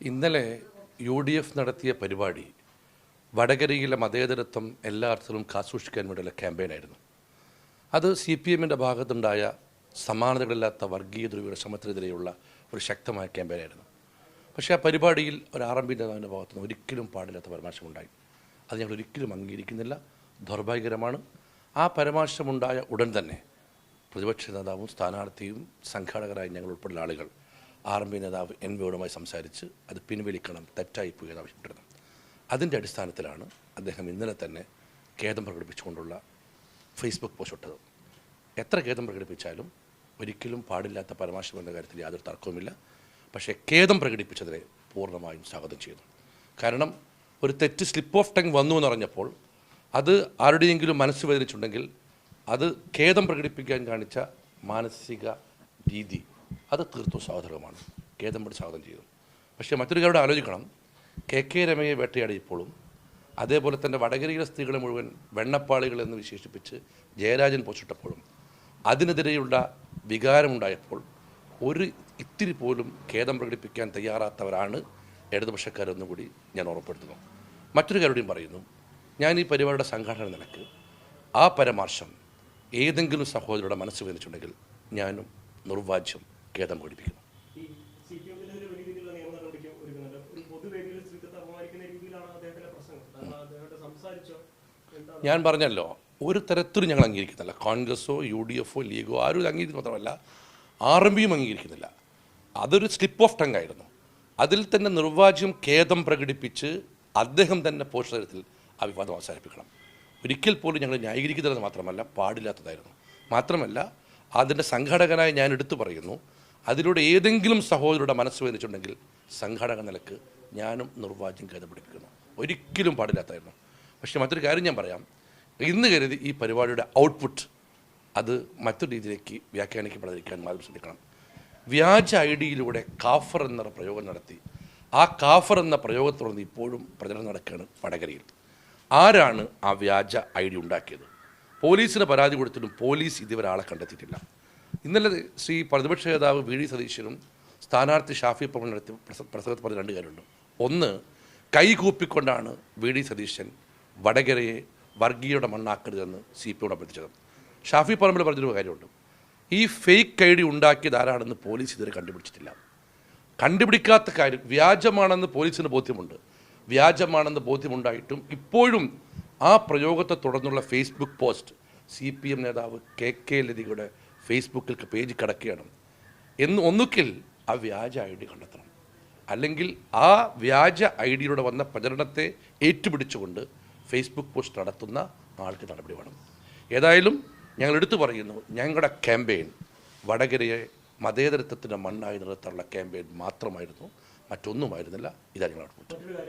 ഇന്നലെ U D F നടത്തിയ പരിപാടി വടകരയിലെ മതേതരത്വം എല്ലാ അർത്ഥത്തിലും കാസൂക്ഷിക്കാൻ വേണ്ടിയുള്ള ക്യാമ്പയിനായിരുന്നു അത് സി പി എമ്മിന്റെ ഭാഗത്തുണ്ടായ സമാനതകളില്ലാത്ത വർഗീയ ധ്രുവയുടെ ശ്രമത്തിനെതിരെയുള്ള ഒരു ശക്തമായ ക്യാമ്പയിനായിരുന്നു പക്ഷേ ആ പരിപാടിയിൽ ഒരു ആർ എം പി നേതാവിന്റെ ഭാഗത്തു നിന്ന് ഒരിക്കലും പാടില്ലാത്ത പരാമർശമുണ്ടായി. അത് ഞങ്ങൾ ഒരിക്കലും അംഗീകരിക്കുന്നില്ല. ദൗർഭാഗ്യകരമാണ്. ആ പരാമർശമുണ്ടായ ഉടൻ തന്നെ പ്രതിപക്ഷ നേതാവും സ്ഥാനാർത്ഥിയും സംഘാടകരായ ഞങ്ങൾ ഉൾപ്പെടെയുള്ള ആളുകൾ ആർ എം പി നേതാവ് എൻ വിയോടുമായി സംസാരിച്ച് അത് പിൻവലിക്കണം തെറ്റായിപ്പോയി എന്ന് ആവശ്യപ്പെട്ടിരുന്നു അതിന്റെ അടിസ്ഥാനത്തിലാണ് അദ്ദേഹം ഇന്നലെ തന്നെ ഖേദം പ്രകടിപ്പിച്ചുകൊണ്ടുള്ള ഫേസ്ബുക്ക് പോസ്റ്റ് എത്ര ഖേദം പ്രകടിപ്പിച്ചാലും ഒരിക്കലും പാടില്ലാത്ത പരാമർശം എന്ന കാര്യത്തിൽ യാതൊരു തർക്കവുമില്ല. പക്ഷേ ഖേദം പ്രകടിപ്പിച്ചതിനെ പൂർണമായും സ്വാഗതം ചെയ്തു കാരണം ഒരു തെറ്റ് സ്ലിപ്പ് ഓഫ് ടങ് വന്നു എന്ന് പറഞ്ഞപ്പോൾ അത് ആരുടെയെങ്കിലും മനസ്സ് വേദനിച്ചുണ്ടെങ്കിൽ അത് ഖേദം പ്രകടിപ്പിക്കാൻ കാണിച്ച മാനസിക രീതി അത് തീർത്തും സാധകമാണ്. ഖേദം കൂടി സ്വാഗതം ചെയ്തു. പക്ഷേ മറ്റൊരു കാര്യം ആലോചിക്കണം. കെ കെ രമയെ വേട്ടയാടിയപ്പോഴും അതേപോലെ തന്നെ വടകരയിലെ സ്ത്രീകളെ മുഴുവൻ വെണ്ണപ്പാളികൾ എന്ന് വിശേഷിപ്പിച്ച് ജയരാജൻ പൊച്ചിട്ടപ്പോഴും അതിനെതിരെയുള്ള വികാരമുണ്ടായപ്പോൾ ഒരു ഇത്തിരി പോലും ഖേദം പ്രകടിപ്പിക്കാൻ തയ്യാറാത്തവരാണ് ഇടതുപക്ഷക്കാരെന്നും കൂടി ഞാൻ ഓർമ്മപ്പെടുത്തുന്നു. മറ്റൊരു കാര്യവും പറയുന്നു. ഞാൻ ഈ പരിപാടിയുടെ സംഘാടന നിലയ്ക്ക് ആ പരമാർശം ഏതെങ്കിലും സഹോദരിയുടെ മനസ്സ് വേദിച്ചിട്ടുണ്ടെങ്കിൽ ഞാനും നിർവാജ്യം ഖേദം പ്രകടിപ്പിക്കുന്നു ഞാൻ പറഞ്ഞല്ലോ ഒരു തരത്തിലും ഞങ്ങൾ അംഗീകരിക്കുന്നില്ല. കോൺഗ്രസോ യു ഡി എഫോ ലീഗോ ആരും ഇത് അംഗീകരിക്കുന്ന മാത്രമല്ല ആർ എം പിയും അംഗീകരിക്കുന്നില്ല. അതൊരു സ്ലിപ്പ് ഓഫ് ടങ് ആയിരുന്നു. അതിൽ തന്നെ നിർവാജ്യം ഖേദം പ്രകടിപ്പിച്ച് അദ്ദേഹം തന്നെ പോഷകത്തിൽ ആ വിവാദം അവസാനിപ്പിക്കണം. ഒരിക്കൽ പോലും ഞങ്ങൾ ന്യായീകരിക്കുന്നതെന്ന് മാത്രമല്ല പാടില്ലാത്തതായിരുന്നു. മാത്രമല്ല അതിന്റെ സംഘാടകനായി ഞാൻ എടുത്തു പറയുന്നു അതിലൂടെ ഏതെങ്കിലും സഹോദരിയുടെ മനസ്സ് വേദിച്ചിട്ടുണ്ടെങ്കിൽ സംഘാടക നിലയ്ക്ക് ഞാനും നിർവാചം പഠിപ്പിക്കുന്നു ഒരിക്കലും പാടില്ലാത്തായിരുന്നു പക്ഷേ മറ്റൊരു കാര്യം ഞാൻ പറയാം. ഇന്ന് കരുതി ഈ പരിപാടിയുടെ ഔട്ട്പുട്ട് അത് മറ്റൊരു രീതിയിലേക്ക് വ്യാഖ്യാനിക്കപ്പെടാതിരിക്കാൻ മാത്രം ശ്രദ്ധിക്കണം. വ്യാജ ഐ ഡിയിലൂടെ കാഫർ എന്ന പ്രയോഗം നടത്തി. ആ കാഫർ എന്ന പ്രയോഗത്തോടൊന്ന് ഇപ്പോഴും പ്രചരണം നടക്കുകയാണ് വടകരയിൽ. ആരാണ് ആ വ്യാജ ഐ ഡി ഉണ്ടാക്കിയത്? പോലീസിന് പരാതി കൊടുത്തിട്ടും പോലീസ് ഇതുവരെ ആളെ കണ്ടെത്തിയിട്ടില്ല. ഇന്നലെ ശ്രീ പ്രതിപക്ഷ നേതാവ് വി ഡി സതീശനും സ്ഥാനാർത്ഥി ഷാഫി പ്രമൺ നടത്തി പ്രസ- പ്രസംഗത്തിൽ പറഞ്ഞ രണ്ട് കാര്യമുണ്ട്. ഒന്ന് കൈകൂപ്പിക്കൊണ്ടാണ് വി ഡി സതീശൻ വടകരയെ വർഗീയയുടെ മണ്ണാക്കരുതെന്ന് സി പി അഭ്യർത്ഥിച്ചത്. ഷാഫി പറമ്പിൽ പറഞ്ഞൊരു കാര്യമുണ്ട്. ഈ ഫേക്ക് ഐ ഡി ഉണ്ടാക്കിയത് ആരാണെന്ന് പോലീസ് ഇതുവരെ കണ്ടുപിടിച്ചിട്ടില്ല. കണ്ടുപിടിക്കാത്ത കാര്യം വ്യാജമാണെന്ന് പോലീസിന് ബോധ്യമുണ്ട്. വ്യാജമാണെന്ന് ബോധ്യമുണ്ടായിട്ടും ഇപ്പോഴും ആ പ്രയോഗത്തെ തുടർന്നുള്ള Facebook post C P M നേതാവ് കെ കെ ലതികയുടെ ഫേസ്ബുക്കിൽ പേജ് കിടക്കുകയാണ്. എന്ന് ഒന്നുകിൽ ആ വ്യാജ ഐ ഡി കണ്ടെത്തണം. അല്ലെങ്കിൽ ആ വ്യാജ ഐ ഡിയിലൂടെ വന്ന പ്രചരണത്തെ ഏറ്റുപിടിച്ചുകൊണ്ട് ഫേസ്ബുക്ക് പോസ്റ്റ് നടത്തുന്ന ആൾക്ക് നടപടി വേണം. ഏതായാലും ഞങ്ങൾ എടുത്തു പറയുന്നു ഞങ്ങളുടെ ക്യാമ്പയിൻ വടകരയെ മതേതരത്വത്തിന്റെ മണ്ണായി നിർത്താനുള്ള ക്യാമ്പയിൻ മാത്രമായിരുന്നു മറ്റൊന്നുമായിരുന്നില്ല. ഇതാണ് ഞങ്ങളുടെ